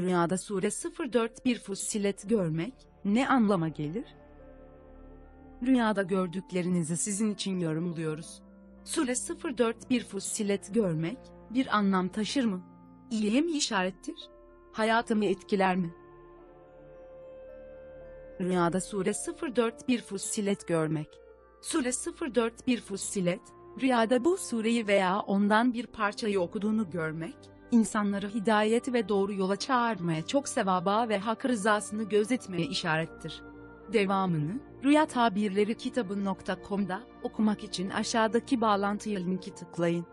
Rüyada sure 04 bir fussilet görmek ne anlama gelir? Rüyada gördüklerinizi sizin için yorumluyoruz. Sure 04 bir fussilet görmek bir anlam taşır mı? İyiye mi işarettir? Hayatımı etkiler mi? Rüyada sure 04 bir fussilet görmek. Sure 04 bir fussilet, rüyada bu sureyi veya ondan bir parçayı okuduğunu görmek, insanları hidayet ve doğru yola çağırmaya çok sevaba ve hak rızasını gözetmeye işarettir. Devamını, Rüya Tabirleri kitabı.com'da okumak için aşağıdaki bağlantıya linki tıklayın.